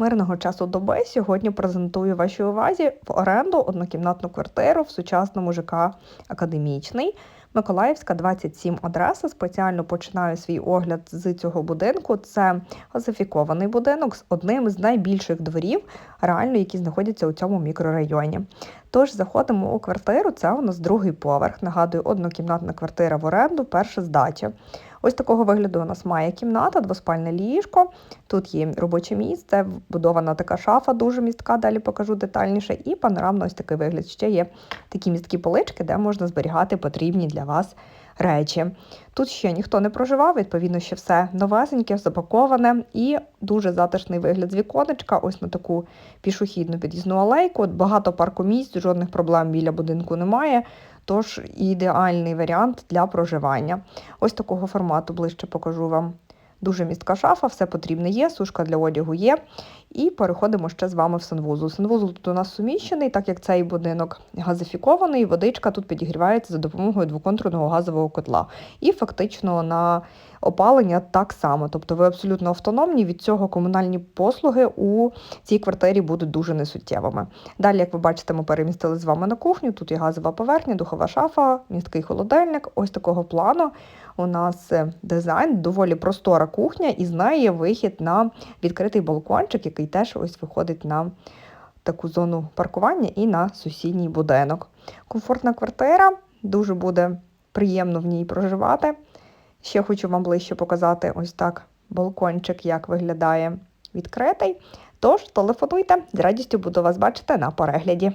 Мирного часу доби сьогодні презентую вашій увазі в оренду однокімнатну квартиру в сучасному ЖК Академічний. Миколаївська 27 адреса. Спеціально починаю свій огляд з цього будинку. Це газифікований будинок з одним з найбільших дворів, реально, які знаходяться у цьому мікрорайоні. Тож заходимо у квартиру. Це у нас другий поверх. Нагадую, однокімнатна квартира в оренду, перша здача. Ось такого вигляду у нас має кімната, двоспальне ліжко. Тут є робоче місце, вбудована така шафа, дуже містка, далі покажу детальніше. І панорамно ось такий вигляд. Ще є такі місткі полички, де можна зберігати потрібні для вас речі. Тут ще ніхто не проживав, відповідно, ще все новесеньке, запаковане і дуже затишний вигляд з віконечка. Ось на таку пішохідну під'їзну алейку. Багато паркомісць, жодних проблем біля будинку немає. Тож ідеальний варіант для проживання. Ось такого формату ближче покажу вам. Дуже містка шафа, все потрібне є, сушка для одягу є. І переходимо ще з вами в санвузол. Санвузол тут у нас суміщений, так як цей будинок газифікований, водичка тут підігрівається за допомогою двоконтурного газового котла. І фактично на опалення так само. Тобто ви абсолютно автономні, від цього комунальні послуги у цій квартирі будуть дуже несуттєвими. Далі, як ви бачите, ми перемістили з вами на кухню. Тут є газова поверхня, духова шафа, місткий холодильник. Ось такого плану. У нас е, дизайн, доволі простора кухня, і з неї є вихід на відкритий балкончик, який теж ось виходить на таку зону паркування і на сусідній будинок. Комфортна квартира, дуже буде приємно в ній проживати. Ще хочу вам ближче показати ось так балкончик, як виглядає відкритий. Тож телефонуйте, з радістю буду вас бачити на перегляді.